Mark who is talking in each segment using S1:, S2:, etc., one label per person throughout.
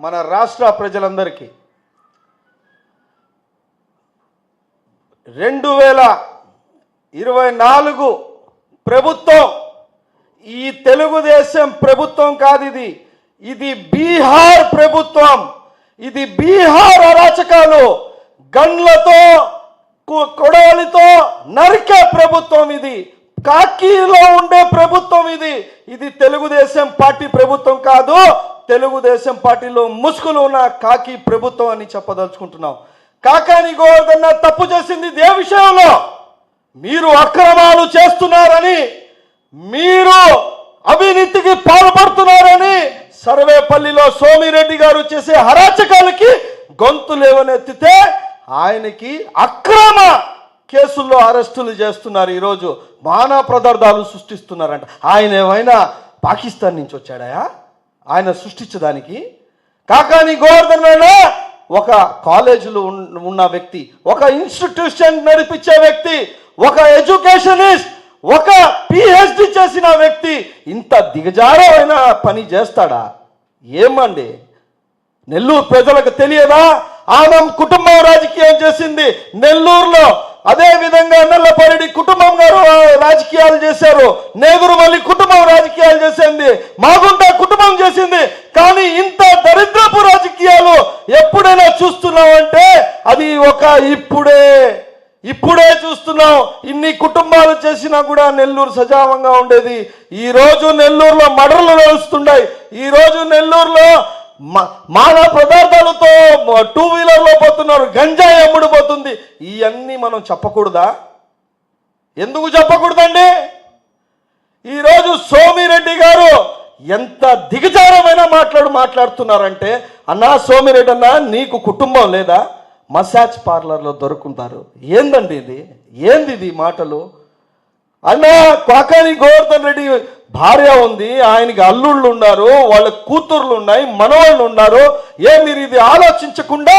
S1: మన రాష్ట్ర ప్రజలందరికీ రెండు వేల ఇరవై నాలుగు ప్రభుత్వం ఈ తెలుగుదేశం ప్రభుత్వం కాదు ఇది. ఇది బీహార్ ప్రభుత్వం. ఇది బీహార్ అరాచకాలు. గన్లతో కొడవలితో నరికే ప్రభుత్వం ఇది. కాకీలో ఉండే ప్రభుత్వం ఇది. ఇది తెలుగుదేశం పార్టీ ప్రభుత్వం కాదు. తెలుగుదేశం పార్టీలో ముసుగులు ఉన్న కాకి ప్రభుత్వం అని చెప్పదలుచుకుంటున్నాం. కాకాని గోవర్ధన్న తప్పు చేసింది ఏ విషయంలో. మీరు అక్రమాలు చేస్తున్నారని మీరు అవినీతికి పాల్పడుతున్నారని సర్వేపల్లిలో సోమిరెడ్డి గారు చేసే హరాచకాలకి గొంతు లేవనెత్తితే ఆయనకి అక్రమ కేసుల్లో అరెస్టులు చేస్తున్నారు ఈరోజు. మానవ పదార్థాలు సృష్టిస్తున్నారంట. ఆయన ఏమైనా పాకిస్తాన్ నుంచి వచ్చాడయా ఆయన సృష్టించడానికి. కాకాని గోవర్ధన్ అయినా ఒక కాలేజీలో ఉన్న- ఉన్న వ్యక్తి ఒక ఇన్స్టిట్యూషన్ నడిపించే వ్యక్తి ఒక ఎడ్యుకేషనిస్ట్ ఒక పిహెచ్డి చేసిన వ్యక్తి ఇంత దిగజారమైన పని చేస్తాడా? ఏమండి? నెల్లూరు ప్రజలకు తెలియదా? ఆమె కుటుంబం రాజకీయం చేసింది నెల్లూరులో. అదే విధంగా నల్లపరెడ్డి కుటుంబం గారు రాజకీయాలు చేశారు. నేగురుమల్లి కుటుంబం రాజకీయాలు చేసింది. మాగుంట కుటుంబం చేసింది. కానీ ఇంత దరిద్రపు రాజకీయాలు ఎప్పుడైనా చూస్తున్నామంటే అది ఒక ఇప్పుడే. ఇప్పుడే చూస్తున్నాం ఇన్ని కుటుంబాలు చేసినా కూడా నెల్లూరు సజావంగా ఉండేది. ఈ రోజు నెల్లూరులో మడరలు నడుస్తున్నాయి. ఈ రోజు నెల్లూరులో మ- మానవ పదార్థాలతో టూ వీలర్లో పోతున్నారు గంజాయి అమ్ముడు పోతుంది. ఇవన్నీ మనం చెప్పకూడదా? ఎందుకు చెప్పకూడదండి? ఈరోజు సోమిరెడ్డి గారు ఎంత దిగజారమైన మాట్లాడు మాట్లాడుతున్నారంటే అన్నా సోమిరెడ్డి అన్న నీకు కుటుంబం లేదా? మసాజ్ పార్లర్లో దొరుకుతారు ఏందండి ఇది? ఏంది ఇది మాటలు? అన్నా కాకాని గోవర్ధన్ రెడ్డి భార్య ఉంది ఆయనకి అల్లుళ్ళు ఉన్నారు వాళ్ళ కూతుర్లు ఉన్నాయి మనవాళ్ళు ఉన్నారు. ఏ మీరు ఇది ఆలోచించకుండా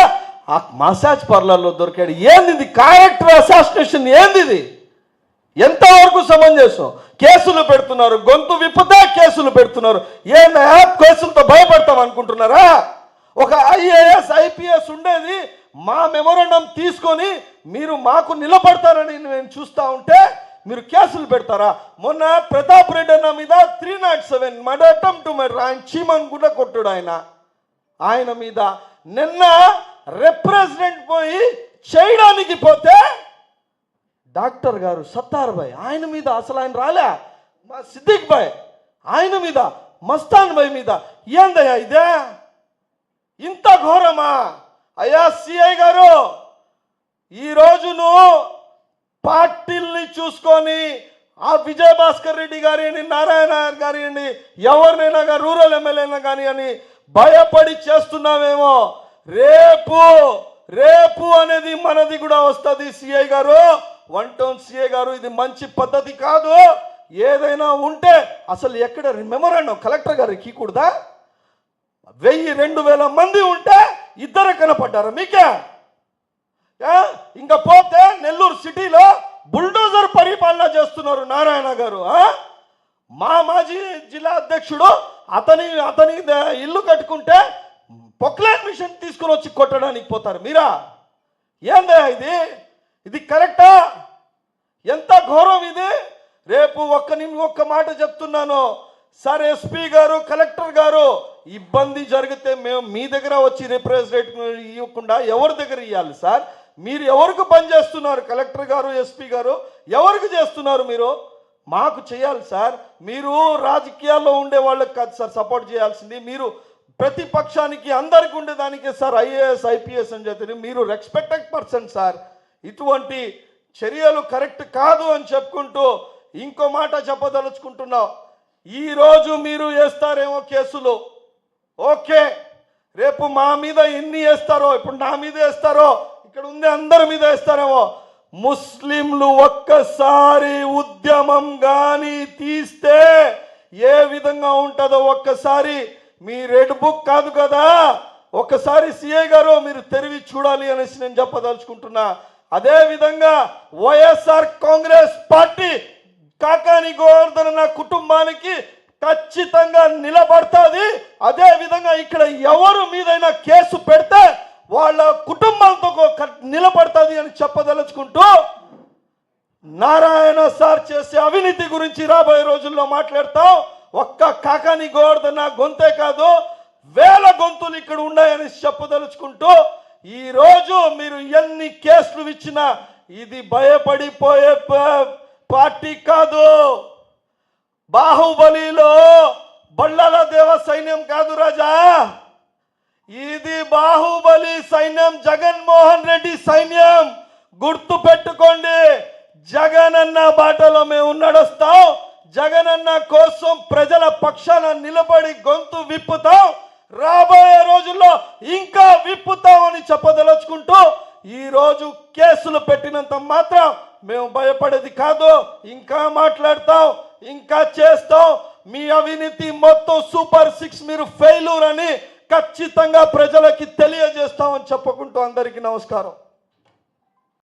S1: ఆ మసాజ్ పార్లర్లో దొరికాడు. ఏంది ఇది? క్యారెక్టర్ అసాసినేషన్ ఏంది ఇది? ఎంతవరకు సమంజసం? కేసులు పెడుతున్నారు గొంతు విప్పుతే కేసులు పెడుతున్నారు. ఏందా? కేసులతో భయపడతాం అనుకుంటున్నారా? ఒక ఐఏఎస్ ఐపీఎస్ ఉండేది మా మెమోరండం తీసుకొని మీరు మాకు నిలబడతారని నేను చూస్తా ఉంటే మీరు కేసులు పెడతారా? మొన్న ప్రతాప్ రెడ్డి అన్న మీద three nought seven murder attempt to murder ఆయన చీమన్ కూడా కొట్టుడు ఆయన. ఆయన మీద నిన్న రిప్రజెంట్ పోయి చేయడానికి పోతే డాక్టర్ గారు సత్తార్ భాయ్ ఆయన మీద అసలు ఆయన రాలే. మా సిద్దిక్ భాయ్ ఆయన మీద మస్తాన్ భాయ్ మీద ఏందయ్యా ఇదే? ఇంత ఘోరమా? అయ్యా సిఐ గారు ఈరోజు నువ్వు పార్టీల్ని చూసుకొని ఆ విజయ భాస్కర్ రెడ్డి గారిని నారాయణ గారిని ఎవరినైనా కానీ రూరల్ ఎమ్మెల్యేనా కానీ అని భయపడి చేస్తున్నామేమో రేపు రేపు అనేది మనది కూడా వస్తుంది సిఐ గారు. వన్ టౌన్ సిఐ గారు ఇది మంచి పద్ధతి కాదు. ఏదైనా ఉంటే అసలు ఎక్కడ మెమోరాండం? కలెక్టర్ గారికి కూడదా? వెయ్యి రెండు వేల మంది ఉంటే ఇద్దరు కనపడ్డారు? మీకే? ఇంకా పోతే నెల్లూరు సిటీలో చేస్తున్నారు నారాయణ గారు మా మాజీ జిల్లా అధ్యక్షుడు అతని అతని ఇల్లు కట్టుకుంటే పొక్లైన్ మిషన్ తీసుకుని వచ్చి కొట్టడానికి పోతారు. మీరా? ఏందా ఇది? ఇది కరెక్టా? ఎంత ఘోరం ఇది? రేపు ఒక్క నిమి ఒక్క మాట చెప్తున్నాను. సార్ ఎస్పీ గారు కలెక్టర్ గారు ఇబ్బంది జరిగితే మేము మీ దగ్గర వచ్చి రిప్రజెంటేటివ్ ఇవ్వకుండా ఎవరి దగ్గర ఇవ్వాలి సార్? మీరు ఎవరికి పని చేస్తున్నారు? కలెక్టర్ గారు ఎస్పీ గారు ఎవరికి చేస్తున్నారు మీరు? మాకు చేయాలి సార్. మీరు రాజకీయాల్లో ఉండే వాళ్ళకి కాదు సార్ సపోర్ట్ చేయాల్సింది. మీరు ప్రతిపక్షానికి అందరికి ఉండేదానికే సార్ ఐఏఎస్ ఐపీఎస్ అని చెప్పి మీరు రెస్పెక్టెడ్ పర్సన్ సార్. ఇటువంటి చర్యలు కరెక్ట్ కాదు అని చెప్పుకుంటూ ఇంకో మాట చెప్పదలుచుకుంటున్నాం. ఈరోజు మీరు వేస్తారేమో కేసులు. ఓకే. రేపు మా మీద ఎన్ని వేస్తారో ఇప్పుడు నా మీద వేస్తారో ఇక్కడ ఉంది అందరి మీద వేస్తారేమో. ముస్లింలు ఒక్కసారి ఉద్యమం గాని తీస్తే ఏ విధంగా ఉంటుందో ఒక్కసారి మీ రెడ్ బుక్ కాదు కదా? ఒక్కసారి సిఐ గారు మీరు తెరివి చూడాలి అనేసి నేను చెప్పదలుచుకుంటున్నా. అదే విధంగా వైఎస్ఆర్ కాంగ్రెస్ పార్టీ కాకాని గోవర్ధన నా కుటుంబానికి ఖచ్చితంగా నిలబడుతుంది. అదే విధంగా ఇక్కడ ఎవరు మీదైనా కేసు పెడితే వాళ్ళ కుటుంబాలతో నిలబడుతుంది అని చెప్పదలుచుకుంటూ నారాయణ సార్ చేసే అవినీతి గురించి రాబోయే రోజుల్లో మాట్లాడతాం. ఒక్క కాకాని గోవర్ధన గొంతే కాదు వేల గొంతులు ఇక్కడ ఉన్నాయని చెప్పదలుచుకుంటూ ఈరోజు మీరు ఎన్ని కేసులు ఇచ్చినా ఇది భయపడిపోయే పార్టీ కాదు. బాహుబలిలో బళ్ళల దేవ సైన్యం కాదు రాజా. ఇది బాహుబలి సైన్యం జగన్మోహన్ రెడ్డి సైన్యం. గుర్తు పెట్టుకోండి జగనన్న బాటలో మేము నడుస్తాం. జగనన్న కోసం ప్రజల పక్షాన నిలబడి గొంతు విప్పుతాం. రాబోయే రోజుల్లో ఇంకా విప్పుతామని చెప్పదలుచుకుంటూ ఈ రోజు కేసులు పెట్టినంత మాత్రం మేము భయపడేది కాదు. ఇంకా మాట్లాడతాం ఇంకా చేస్తాం. మీ అవినీతి మొత్తం సూపర్ సిక్స్ మీరు ఫెయిలూర్ అని ఖచ్చితంగా ప్రజలకి తెలియజేస్తామని చెప్పుకుంటూ అందరికీ నమస్కారం.